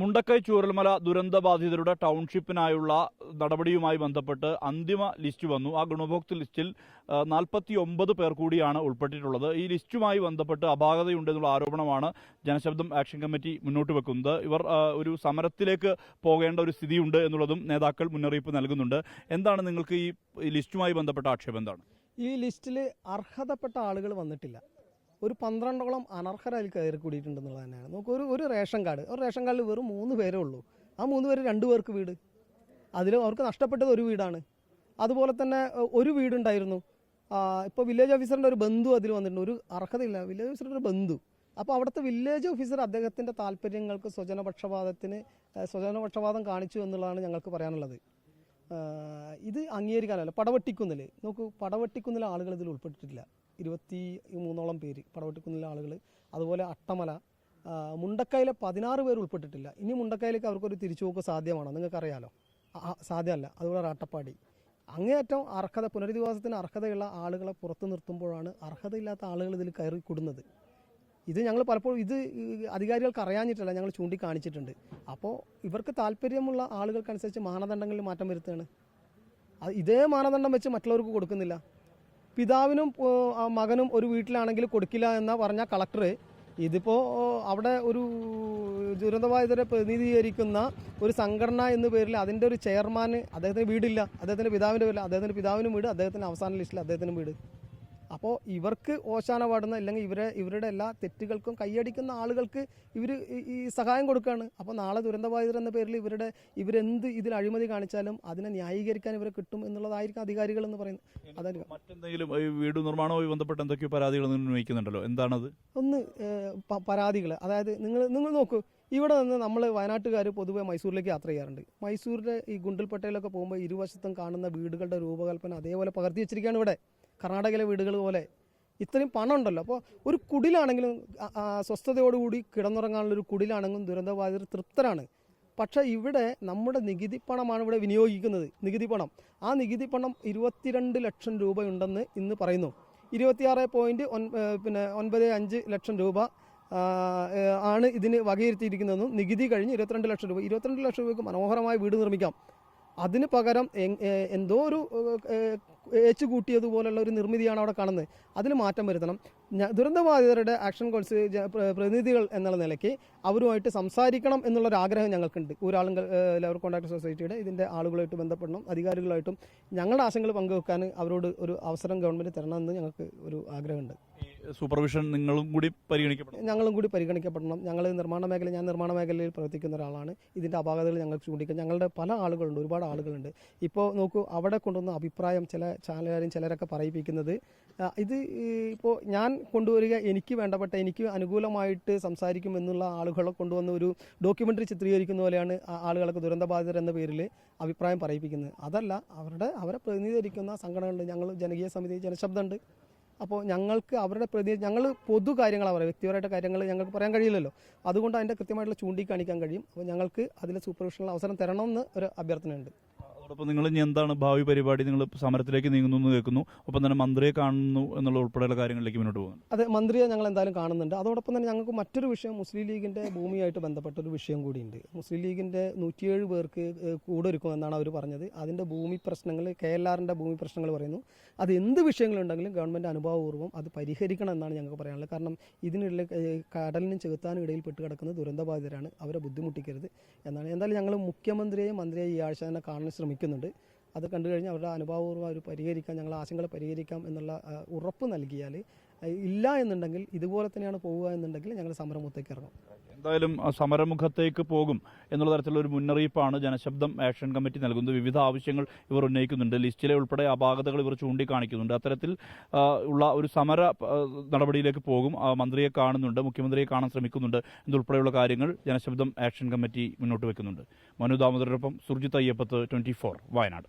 മുണ്ടക്കൈ ചൂരൽമല ദുരന്തബാധിതരുടെ ടൗൺഷിപ്പിനായുള്ള നടപടിയുമായി ബന്ധപ്പെട്ട് അന്തിമ ലിസ്റ്റ് വന്നു. ആ ഗുണഭോക്തൃ ലിസ്റ്റിൽ നാൽപ്പത്തി ഒമ്പത് പേർ കൂടിയാണ് ഉൾപ്പെട്ടിട്ടുള്ളത്. ഈ ലിസ്റ്റുമായി ബന്ധപ്പെട്ട് അപാകതയുണ്ടെന്നുള്ള ആരോപണമാണ് ജനശബ്ദം ആക്ഷൻ കമ്മിറ്റി മുന്നോട്ട് വെക്കുന്നത്. ഇവർ ഒരു സമരത്തിലേക്ക് പോകേണ്ട ഒരു സ്ഥിതിയുണ്ട് എന്നുള്ളതും നേതാക്കൾ മുന്നറിയിപ്പ് നൽകുന്നുണ്ട്. എന്താണ് നിങ്ങൾക്ക് ഈ ലിസ്റ്റുമായി ബന്ധപ്പെട്ട ആക്ഷേപം എന്താണ്? ഈ ലിസ്റ്റിൽ അർഹതപ്പെട്ട ആളുകൾ വന്നിട്ടില്ല. ഒരു പന്ത്രണ്ടോളം അനർഹരായി കയറി കൂടിയിട്ടുണ്ടെന്നുള്ളത് തന്നെയാണ്. നമുക്ക് ഒരു ഒരു റേഷൻ കാർഡ്. ഒരു റേഷൻ കാർഡിൽ വെറും മൂന്ന് പേരേ ഉള്ളൂ. ആ മൂന്ന് പേര് രണ്ട് പേർക്ക് വീട്. അതിൽ അവർക്ക് നഷ്ടപ്പെട്ടത് ഒരു വീടാണ്. അതുപോലെ തന്നെ ഒരു വീടുണ്ടായിരുന്നു. ഇപ്പോൾ വില്ലേജ് ഓഫീസറിന്റെ ഒരു ബന്ധു അതിൽ വന്നിട്ടുണ്ട്. ഒരു അർഹതയില്ല. വില്ലേജ് ഓഫീസറുടെ ഒരു ബന്ധു. അപ്പോൾ അവിടുത്തെ വില്ലേജ് ഓഫീസർ അദ്ദേഹത്തിന്റെ താല്പര്യങ്ങൾക്ക് സ്വജനപക്ഷപാതത്തിന് സ്വജനപക്ഷപാതം കാണിച്ചു എന്നുള്ളതാണ് ഞങ്ങൾക്ക് പറയാനുള്ളത്. ഇത് അംഗീകരിക്കാനല്ല പടവെട്ടിക്കുന്നിൽ നോക്കൂ പടവെട്ടിക്കുന്നിലെ ആളുകൾ ഇതിൽ ഉൾപ്പെട്ടിട്ടില്ല. ഇരുപത്തി മൂന്നോളം പേര് പടവെട്ടിക്കുന്നിലെ ആളുകൾ അതുപോലെ അട്ടമല മുണ്ടക്കയിലെ പതിനാറ് പേർ ഉൾപ്പെട്ടിട്ടില്ല. ഇനി മുണ്ടക്കയിലേക്ക് അവർക്കൊരു തിരിച്ചുപോക്ക് സാധ്യമാണോ? നിങ്ങൾക്കറിയാലോ. സാധ്യമല്ല. അതുപോലെ അട്ടപ്പാടി അങ്ങേയറ്റം അർഹത പുനരധിവാസത്തിന് അർഹതയുള്ള ആളുകളെ പുറത്തു നിർത്തുമ്പോഴാണ് അർഹതയില്ലാത്ത ആളുകൾ ഇതിൽ കയറി കൂടുന്നത് ഇത് ഞങ്ങൾ പലപ്പോഴും ഇത് അധികാരികൾക്ക് അറിയാഞ്ഞിട്ടല്ല ഞങ്ങൾ ചൂണ്ടിക്കാണിച്ചിട്ടുണ്ട്. അപ്പോൾ ഇവർക്ക് താല്പര്യമുള്ള ആളുകൾക്കനുസരിച്ച് മാനദണ്ഡങ്ങളിൽ മാറ്റം വരുത്തുകയാണ്. ഇതേ മാനദണ്ഡം വെച്ച് മറ്റുള്ളവർക്ക് കൊടുക്കുന്നില്ല. പിതാവിനും മകനും ഒരു വീട്ടിലാണെങ്കിൽ കൊടുക്കില്ല എന്ന് പറഞ്ഞ കളക്ടർ ഇതിപ്പോൾ അവിടെ ഒരു ദുരന്തബാധിതരെ പ്രതിനിധീകരിക്കുന്ന ഒരു സംഘടന എന്ന പേരിൽ അതിന്റെ ഒരു ചെയർമാൻ അദ്ദേഹത്തിന് വീടില്ല. അദ്ദേഹത്തിന്റെ പിതാവിന്റെ വീട് അദ്ദേഹത്തിന്റെ പിതാവിനും വീട് അദ്ദേഹത്തിന്റെ അവസാന ലിസ്റ്റിൽ അദ്ദേഹത്തിനും വീട്. അപ്പോൾ ഇവർക്ക് ഓശാന പാടുന്ന അല്ലെങ്കിൽ ഇവരെ ഇവരുടെ എല്ലാ തെറ്റുകൾക്കും കൈയടിക്കുന്ന ആളുകൾക്ക് ഇവർ ഈ സഹായം കൊടുക്കുകയാണ് അപ്പോൾ നാളെ ദുരന്തബാധിതർ എന്ന പേരിൽ ഇവരുടെ ഇവരെന്ത് ഇതിൽ അഴിമതി കാണിച്ചാലും അതിനെ ന്യായീകരിക്കാൻ ഇവരെ കിട്ടും എന്നുള്ളതായിരിക്കും അധികാരികൾ എന്ന് പറയുന്നത്. അതായിരിക്കും മറ്റെന്തെങ്കിലും വീട് നിർമ്മാണവുമായി ബന്ധപ്പെട്ട് എന്തൊക്കെയോ പരാതികൾ ഉന്നയിക്കുന്നുണ്ടല്ലോ? എന്താണത്? ഒന്ന് പരാതികൾ അതായത് നിങ്ങൾ നിങ്ങൾ നോക്കൂ. ഇവിടെ നിന്ന് നമ്മൾ വയനാട്ടുകാർ പൊതുവെ മൈസൂരിലേക്ക് യാത്ര ചെയ്യാറുണ്ട്. മൈസൂരിലെ ഈ ഗുണ്ടൽപേട്ടയിലൊക്കെ പോകുമ്പോൾ ഇരുവശത്തും കാണുന്ന വീടുകളുടെ രൂപകൽപ്പന അതേപോലെ പകർത്തി വെച്ചിരിക്കുകയാണ് ഇവിടെ. കർണാടകയിലെ വീടുകൾ പോലെ ഇത്രയും പണം ഉണ്ടല്ലോ അപ്പോൾ ഒരു കുടിലാണെങ്കിലും സ്വസ്ഥതയോടുകൂടി കിടന്നുറങ്ങാനുള്ള ഒരു കുടിലാണെങ്കിലും ദുരന്തബാധിതർ തൃപ്തരാണ്. പക്ഷേ ഇവിടെ നമ്മുടെ നികുതി പണമാണ് ഇവിടെ വിനിയോഗിക്കുന്നത്. നികുതി പണം. ആ നികുതി പണം ഇരുപത്തിരണ്ട് ലക്ഷം രൂപയുണ്ടെന്ന് ഇന്ന് പറയുന്നു. ഇരുപത്തിയാറ് പോയിന്റ് ഒൻ പിന്നെ ഒൻപത് അഞ്ച് ലക്ഷം രൂപ ആണ് ഇതിന് വകയിരുത്തിയിരിക്കുന്നതെന്നും നികുതി കഴിഞ്ഞ് ഇരുപത്തിരണ്ട് ലക്ഷം രൂപ. ഇരുപത്തിരണ്ട് ലക്ഷം രൂപയ്ക്ക് മനോഹരമായ വീട് നിർമ്മിക്കാം. അതിന് പകരം എന്തോ ഒരു ഏച്ചു കൂട്ടിയതുപോലുള്ള ഒരു നിർമ്മിതിയാണ് അവിടെ കാണുന്നത്. അതിൽ മാറ്റം വരുത്തണം. ദുരന്തബാധിതരുടെ ആക്ഷൻ കോൺസ് പ്രതിനിധികൾ എന്നുള്ള നിലയ്ക്ക് അവരുമായിട്ട് സംസാരിക്കണം എന്നുള്ളൊരു ആഗ്രഹം ഞങ്ങൾക്കുണ്ട്. ഊരാളുങ്കൽ ലെവർ കോൺട്രാക്ട് സൊസൈറ്റിയുടെ ഇതിന്റെ ആളുകളായിട്ട് ബന്ധപ്പെടണം. അധികാരികളായിട്ടും ഞങ്ങളുടെ ആശങ്കകൾ പങ്കുവെക്കാൻ അവരോട് ഒരു അവസരം ഗവൺമെന്റ് തരണമെന്ന് ഞങ്ങൾക്ക് ഒരു ആഗ്രഹമുണ്ട്. സൂപ്പർവിഷൻ നിങ്ങളും കൂടി പരിഗണിക്കപ്പെടണം? ഞങ്ങളും കൂടി പരിഗണിക്കപ്പെടണം. ഞങ്ങൾ നിർമ്മാണ മേഖല ഞാൻ നിർമ്മാണ മേഖലയിൽ പ്രവർത്തിക്കുന്ന ഒരാളാണ്. ഇതിന്റെ അപാകതകൾ ഞങ്ങൾ ചൂണ്ടിക്കും ഞങ്ങളുടെ പല ആളുകളുണ്ട്. ഒരുപാട് ആളുകളുണ്ട്. ഇപ്പോൾ നോക്കൂ അവിടെ കൊണ്ടുവന്ന അഭിപ്രായം ചില ചാനലുകാരും ചിലരൊക്കെ പറയിപ്പിക്കുന്നത് ഇത് ഇപ്പോൾ ഞാൻ കൊണ്ടുവരിക എനിക്ക് വേണ്ടപ്പെട്ട എനിക്ക് അനുകൂലമായിട്ട് സംസാരിക്കും എന്നുള്ള ആളുകളെ കൊണ്ടുവന്ന ഒരു ഡോക്യുമെന്ററി ചിത്രീകരിക്കുന്ന പോലെയാണ് ആ ആളുകൾക്ക് ദുരന്തബാധിതർ എന്ന പേരിൽ അഭിപ്രായം പറയിപ്പിക്കുന്നത്. അതല്ല അവരുടെ അവരെ പ്രതിനിധീകരിക്കുന്ന സംഘടനകളുണ്ട്. ഞങ്ങൾ ജനകീയ സമിതി ജനശബ്ദമുണ്ട്. അപ്പോൾ ഞങ്ങൾക്ക് അവരുടെ പ്രതി ഞങ്ങൾ പൊതു കാര്യങ്ങളാണ് പറയുക. വ്യക്തിപരമായിട്ട് കാര്യങ്ങൾ ഞങ്ങൾക്ക് പറയാൻ കഴിയില്ലല്ലോ. അതുകൊണ്ട് അതിന്റെ കൃത്യമായിട്ടുള്ള ചൂണ്ടിക്കാണിക്കാൻ കഴിയും. അപ്പോൾ ഞങ്ങൾക്ക് അതിലെ സൂപ്പർവിഷനുള്ള അവസരം തരണമെന്ന് ഒരു അഭ്യർത്ഥനയുണ്ട്. അതോടൊപ്പം നിങ്ങൾ ഇനി എന്താണ് ഭാവി പരിപാടി നിങ്ങൾ സമരത്തിലേക്ക് നീങ്ങുന്നു എന്ന് കേൾക്കുന്നു. ഒപ്പം തന്നെ മന്ത്രിയെ കാണുന്നു എന്നുള്ള ഉൾപ്പെടെയുള്ള കാര്യങ്ങളിലേക്ക് മുന്നോട്ട് പോകുന്നു. അതെ മന്ത്രിയെ ഞങ്ങൾ എന്തായാലും കാണുന്നുണ്ട്. അതോടൊപ്പം തന്നെ ഞങ്ങൾക്ക് മറ്റൊരു വിഷയം മുസ്ലിം ലീഗിന്റെ ഭൂമിയായിട്ട് ബന്ധപ്പെട്ട ഒരു വിഷയം കൂടിയുണ്ട്. മുസ്ലിം ലീഗിന്റെ നൂറ്റിയേഴ് പേർക്ക് കൂടെ ഒരുക്കും എന്നാണ് അവർ പറഞ്ഞത്. അതിന്റെ ഭൂമി പ്രശ്നങ്ങൾ കെ എൽ ആറിന്റെ ഭൂമി പ്രശ്നങ്ങൾ പറയുന്നു. അത് എന്ത് വിഷയങ്ങളുണ്ടെങ്കിലും ഗവൺമെന്റ് അനുഭാവപൂർവം അത് പരിഹരിക്കണം എന്നാണ് ഞങ്ങൾക്ക് പറയാനുള്ളത്. കാരണം ഇതിനുള്ള കടലിനും ചെകുത്താനും ഇടയിൽ പെട്ട് കിടക്കുന്ന ദുരന്തബാധിതരാണ്. അവരെ ബുദ്ധിമുട്ടിക്കരുത് എന്നാണ്. എന്തായാലും ഞങ്ങൾ മുഖ്യമന്ത്രിയെയും മന്ത്രിയെയും ഈ ആഴ്ച തന്നെ കാണാൻ ശ്രമിക്കുന്നുണ്ട് അത് കണ്ടു കഴിഞ്ഞാൽ അവരുടെ അനുഭാവപൂർവം അവർ പരിഹരിക്കാം ഞങ്ങൾ ആശങ്കകൾ പരിഹരിക്കാം എന്നുള്ള ഉറപ്പ് നൽകിയാൽ ഇല്ല എന്നുണ്ടെങ്കിൽ ഇതുപോലെ തന്നെയാണ് പോവുക എന്നുണ്ടെങ്കിൽ ഞങ്ങൾ സംരംഭത്തേക്ക് ഇറങ്ങും എന്തായാലും സമരമുഖത്തേക്ക് പോകും എന്നുള്ള തരത്തിലുള്ള ഒരു മുന്നറിയിപ്പാണ് ജനശബ്ദം ആക്ഷൻ കമ്മിറ്റി നൽകുന്നത്. വിവിധ ആവശ്യങ്ങൾ ഇവർ ഉന്നയിക്കുന്നുണ്ട്. ലിസ്റ്റിലെ ഉൾപ്പെടെ അപാകതകൾ ഇവർ ചൂണ്ടിക്കാണിക്കുന്നുണ്ട്. അത്തരത്തിൽ ഉള്ള ഒരു സമര നടപടിയിലേക്ക് പോകും. മന്ത്രിയെ കാണുന്നുണ്ട് മുഖ്യമന്ത്രിയെ കാണാൻ ശ്രമിക്കുന്നുണ്ട് എന്നുൾപ്പെടെയുള്ള കാര്യങ്ങൾ ജനശബ്ദം ആക്ഷൻ കമ്മിറ്റി മുന്നോട്ട് വെക്കുന്നുണ്ട്. മനു ദാമോദരനൊപ്പം സുർജിത് അയ്യപ്പത്ത് ട്വന്റി വയനാട്.